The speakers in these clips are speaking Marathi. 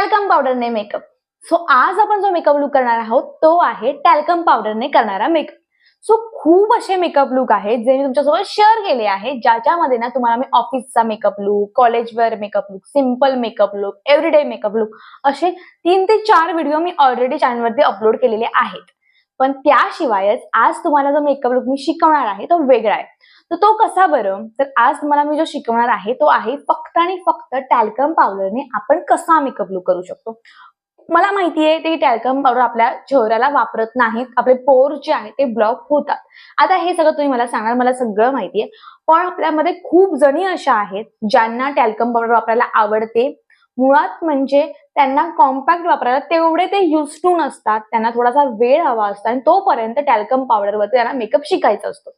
टॅल्कम पावडरने मेकअप सो आज आपण जो मेकअप लुक करणार आहोत तो आहे टॅल्कम पावडरने करणारा मेकअप सो खूप असे मेकअप लुक आहेत जे मी तुमच्यासोबत शेअर केले आहेत ज्याच्यामध्ये ना तुम्हाला मी ऑफिसचा makeup look कॉलेजवर makeup look simple makeup look everyday makeup look असे तीन ते चार व्हिडिओ मी ऑलरेडी चॅनलवरती अपलोड केलेले आहेत. पण त्याशिवायच आज तुम्हाला जो मेकअप लुक मी शिकवणार आहे तो वेगळा आहे. तर तो कसा बरं? तर आज तुम्हाला मी जो शिकवणार आहे तो आहे फक्त आणि फक्त टॅल्कम पावडरने आपण कसा मेकअप लुक करू शकतो. मला माहिती आहे ते टॅल्कम पावडर आपल्या चेहऱ्याला वापरत नाहीत. आपले पोर जे आहे ते ब्लॉक होतात. आता हे सगळं तुम्ही मला सांगाल मला सगळं माहिती आहे. पण आपल्यामध्ये खूप जणी अशा आहेत ज्यांना टॅल्कम पावडर वापरायला आवडते. मुळात म्हणजे त्यांना कॉम्पॅक्ट वापरायला तेवढे ते युज टू नसतात. त्यांना थोडासा वेळ हवा असतो आणि तोपर्यंत टॅल्कम पावडरवरती त्यांना मेकअप शिकायचा असतो.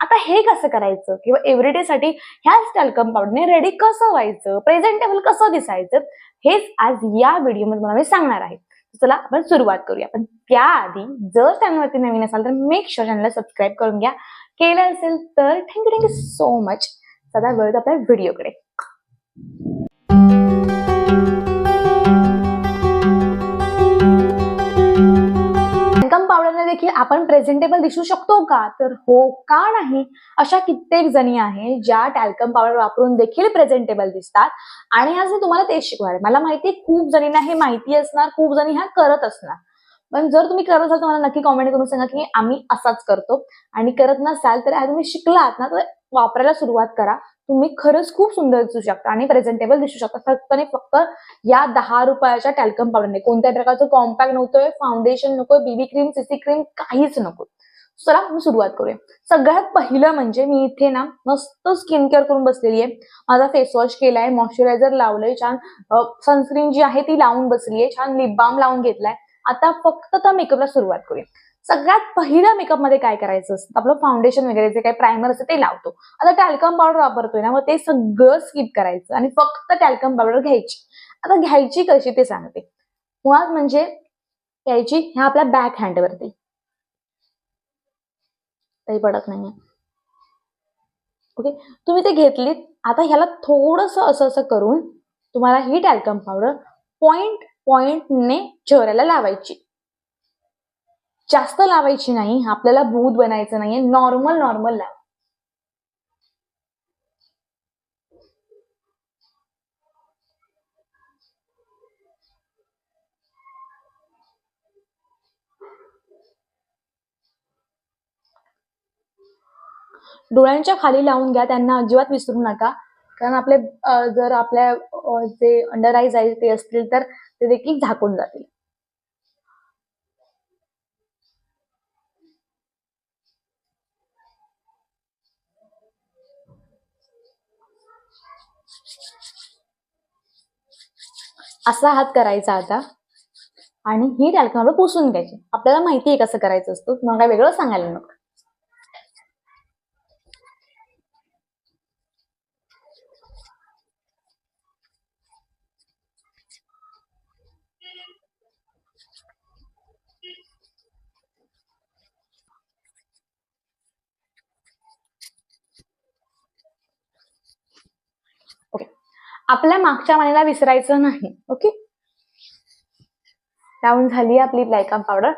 आता हे कसं करायचं? किंवा एव्हरीडे साठी ह्याच टॅल्कम पावडरने रेडी कसं व्हायचं? प्रेझेंटेबल कसं दिसायचं? हेच आज या व्हिडिओमध्ये मला मी सांगणार आहे. चला आपण सुरुवात करूया. पण त्याआधी जर चॅनलवरती नवीन असाल तर मेक शुअर चॅनलला सबस्क्राईब करून घ्या. केलं असेल तर थँक्यू थँक्यू सो मच सदा वेळ आपल्या व्हिडिओकडे आपण प्रेझेंटेबल दिसू शकतो का? तर हो का नाही? अशा कित्येक जणी आहेत ज्या टॅल्कम पावडर वापरून देखील प्रेझेंटेबल दिसतात. आणि आज मी तुम्हाला तेच शिकवणार आहे. मला माहिती आहे खूप जणींना हे माहिती असणार खूप जणी ह्या करत असणार. पण जर तुम्ही करत असाल तर मला नक्की कॉमेंट करून सांगा की आम्ही असाच करतो. आणि करत नसाल तर आज तुम्ही शिकलात ना तर वापरायला सुरुवात करा. तुम्ही खरंच खूप सुंदर दिसू शकता आणि प्रेझेंटेबल दिसू शकता. फक्त आणि फक्त या दहा रुपयाच्या टॅल्कम पावडरने कोणत्या प्रकारचं कॉम्पॅक्ट नव्हतोय फाउंडेशन नकोय बीबी क्रीम सीसी क्रीम काहीच नको चला आपण सुरुवात करूया. सगळ्यात पहिलं म्हणजे मी इथे ना मस्त स्किन केअर करून बसलेली आहे. माझा फेस वॉश केलाय मॉइश्चरायझर लावलंय छान. सनस्क्रीन जी आहे ती लावून बसली आहे छान लिप बाम लावून घेतलाय. आता फक्त त्या मेकअपला सुरुवात करूया. सगळ्यात पहिल्या मेकअपमध्ये काय करायचं असतं? आपलं फाउंडेशन वगैरे जे काही प्रायमर असतं ते लावतो. आता टॅल्कम पावडर वापरतोय ना मग ते सगळं स्किप करायचं आणि फक्त टॅल्कम पावडर घ्यायची. आता घ्यायची कशी ते सांगते. मुळात म्हणजे घ्यायची ह्या आपल्या बॅक हँडवरती काही पडत नाहीये. ओके तुम्ही ते घेतलीत आता ह्याला थोडस असं असं करून तुम्हाला ही टॅल्कम पावडर पॉइंट पॉइंटने चेहऱ्याला लावायची. जास्त लावायची नाही आपल्याला भूत बनायचं नाहीये नॉर्मल नॉर्मल लावा. डोळ्यांच्या खाली लावून घ्या त्यांना अजिबात विसरू नका. कारण आपले जर आपल्या जे अंडर आईज आहे ते असतील तर ते देखील झाकून जातील. असा हात करायचा आता. आणि ही टॅल्कम पुसून घ्यायची. आपल्याला माहिती आहे कसं करायचं असतं. मग काय वेगळं सांगायला नको ओके आपल्या मागच्या मानेला विसरायचं नाही ओके? लावून झाली आपली ब्लॅकअप पावडर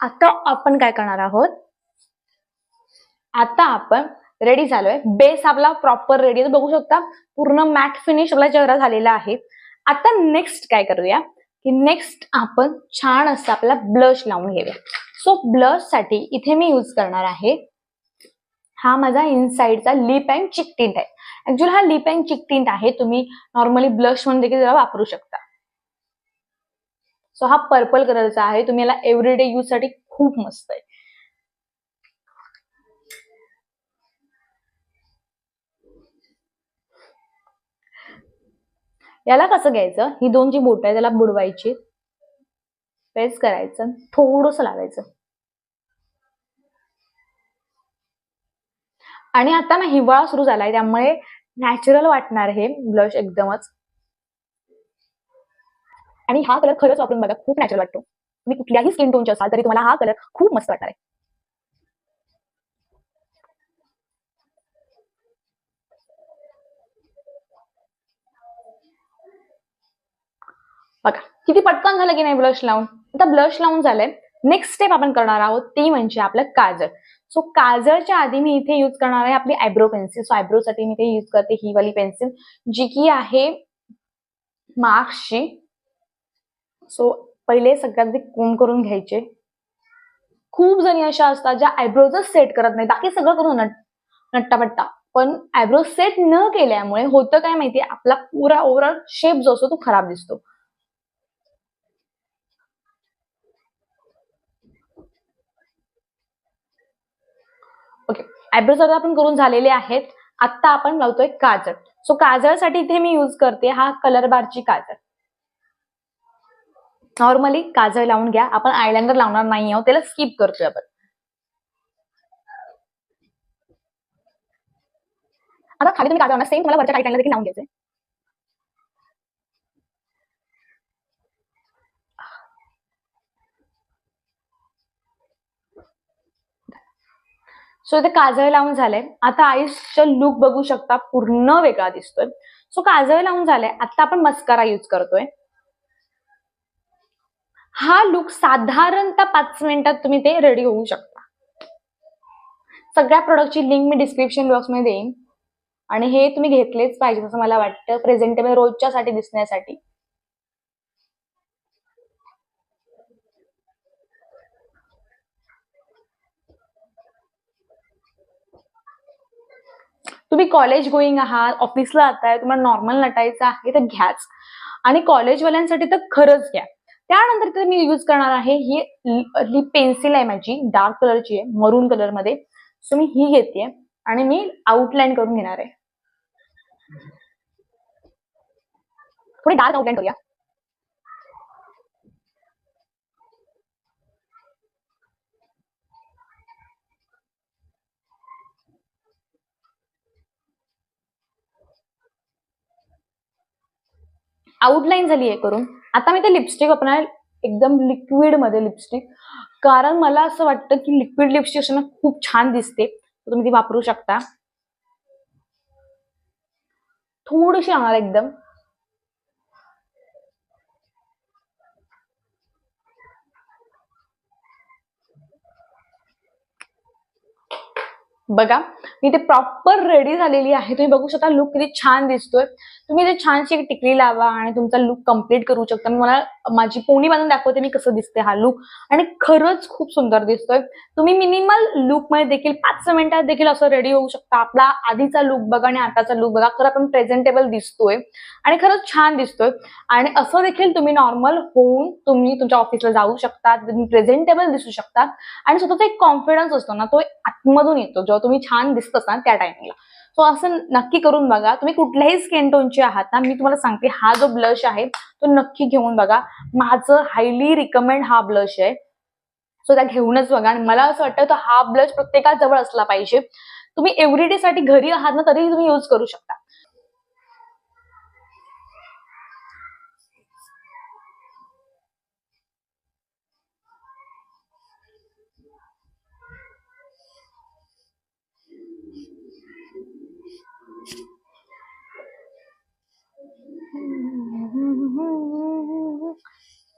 आता आपण काय करणार आहोत? आता आपण रेडी झालोय. बेस आपला प्रॉपर रेडी आहे. बघू शकता पूर्ण मॅट फिनिश आपला चेहरा झालेला आहे. आता नेक्स्ट काय करूया? की नेक्स्ट आपण छान असं आपला ब्लश लावून घेऊया. सो ब्लशसाठी इथे मी यूज करणार आहे हा माझा इनसाइडचा लिप अँड चिक टिंट आहे ऍक्च्युअली हा लिप अँड चिक टिंट आहे तुम्ही नॉर्मली ब्लश म्हणून देखील वापरू शकता. सो हा पर्पल कलरचा आहे तुम्ही याला एव्हरीडे यूजसाठी खूप मस्त आहे. याला कसं घ्यायचं? ही दोन जी बोट आहे त्याला बुडवायची. प्रेस करायचं थोडस लावायचं. आणि आता ना हिवाळा सुरू झालाय त्यामुळे नॅचरल वाटणार हे ब्लश एकदमच. आणि हा कलर खरंच वापरून बघा खूप नॅचरल वाटतो. तुम्ही कुठल्याही स्किन टोनचे असाल तरी तुम्हाला हा कलर खूप मस्त वाटणार आहे. बघा किती पटकन झालं की नाही ब्लश लावून? आता ब्लश लावून झालंय. नेक्स्ट स्टेप आपण करणार आहोत ती म्हणजे आपलं काजळ. सो काजळच्या आधी मी इथे युज करणार आहे आपली आयब्रो पेन्सिल सो आयब्रो साठी मी इथे युज करते ही वाली पेन्सिल जी की आहे मार्क्सची. सो पहिले सगळ्यात आधी कोम करून घ्यायचे? खूप जणी अशा असतात ज्या आयब्रोजच सेट करत नाही बाकी सगळं करून नट नट्टापट्टा. पण आयब्रो सेट न केल्यामुळे होतं काय माहितीये? आपला पुरा ओव्हरऑल शेप जो असतो तो खराब दिसतो ओके आयब्रोज आता आपण करून झालेले आहेत. आत्ता आपण लावतोय काजळ. सो काजळसाठी इथे मी यूज करते हा कलर बारची काजळ. नॉर्मली काजळ लावून घ्या. आपण आयलाइनर लावणार नाही आहोत त्याला स्किप करतोय आपण. आता खाली तुम्ही काजळ सेम तुम्हाला वरच्या काही देखील लावून घ्यायचे सो इथे काजळ लावून झालंय. आता आईसचं लुक बघू शकता पूर्ण वेगळा दिसतोय. सो काजळ लावून झालंय. आता आपण मस्कारा युज करतोय. हा लुक साधारणतः पाच मिनिटात तुम्ही ते रेडी होऊ शकता. सगळ्या प्रोडक्टची लिंक मी डिस्क्रिप्शन बॉक्समध्ये देईन. आणि हे तुम्ही घेतलेच पाहिजे असं मला वाटतं. प्रेझेंटेबल रोजच्यासाठी दिसण्यासाठी. तुम्ही कॉलेज गोईंग आहात ऑफिसला जाताय तुम्हाला नॉर्मल नटायचं आहे तर घ्याच. आणि कॉलेजवाल्यांसाठी तर खरंच घ्या. त्यानंतर तर मी यूज करणार आहे ही ही पेन्सिल आहे माझी डार्क कलरची आहे मरून कलरमध्ये. सो मी ही घेते आणि मी आउटलाईन करून घेणार आहे. थोडी डार्क आउटलाईन करूया. आउटलाईन झाली आहे करून. आता मी ते लिपस्टिक वापरणार एकदम लिक्विडमध्ये लिपस्टिक कारण मला असं वाटतं की लिक्विड लिपस्टिक असताना खूप छान दिसते. तुम्ही ती वापरू शकता. थोडीशी आम्हाला एकदम. बघा. इथे प्रॉपर रेडी झालेली आहे. तुम्ही बघू शकता लुक किती छान दिसतोय. तुम्ही इथे छानशी एक टिकली लावा आणि तुमचा लुक कंप्लीट करू शकता. मी मला माझी पोणी बांधून दाखवते मी कसं दिसते हा लुक आणि खरंच खूप सुंदर दिसतोय. तुम्ही मिनिमल लुकमध्ये देखील पाच मिनिटात देखील असं रेडी होऊ शकता. आपला आधीचा लुक बघा आणि आताचा लुक बघा. खरं आपण प्रेझेंटेबल दिसतोय. आणि खरंच छान दिसतोय. आणि असं देखील तुम्ही नॉर्मल होऊन तुम्ही तुमच्या ऑफिसला जाऊ शकता. तुम्ही प्रेझेंटेबल दिसू शकता. आणि स्वतःचा एक कॉन्फिडन्स असतो ना तो आतमधून येतो. जेव्हा तुम्ही छान दिसत ना त्या टायमिंगला सो असं नक्की करून बघा. तुम्ही कुठल्याही स्किन टोनचे आहात ना मी तुम्हाला सांगते हा जो ब्लश आहे तो नक्की घेऊन बघा. माझं हायली रिकमेंड हा ब्लश आहे. सो त्या घेऊनच बघा. आणि मला असं वाटतं तर हा ब्लश प्रत्येकाजवळ असला पाहिजे. तुम्ही एव्हरीडे साठी घरी आहात ना तरी तुम्ही यूज करू शकता.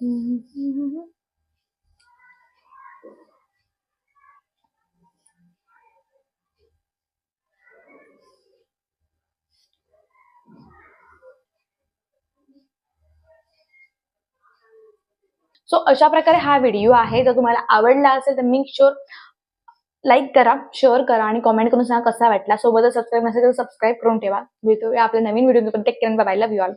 सो अशा प्रकारे हा व्हिडिओ आहे. जर तुम्हाला आवडला असेल तर मेक शुअर लाईक करा शेअर करा आणि कॉमेंट करून सांगा कसा वाटला. सोबतच सबस्क्राईब नसेल तर सबस्क्राईब करून ठेवा. भेटूया आपल्या नवीन video take care bye love you all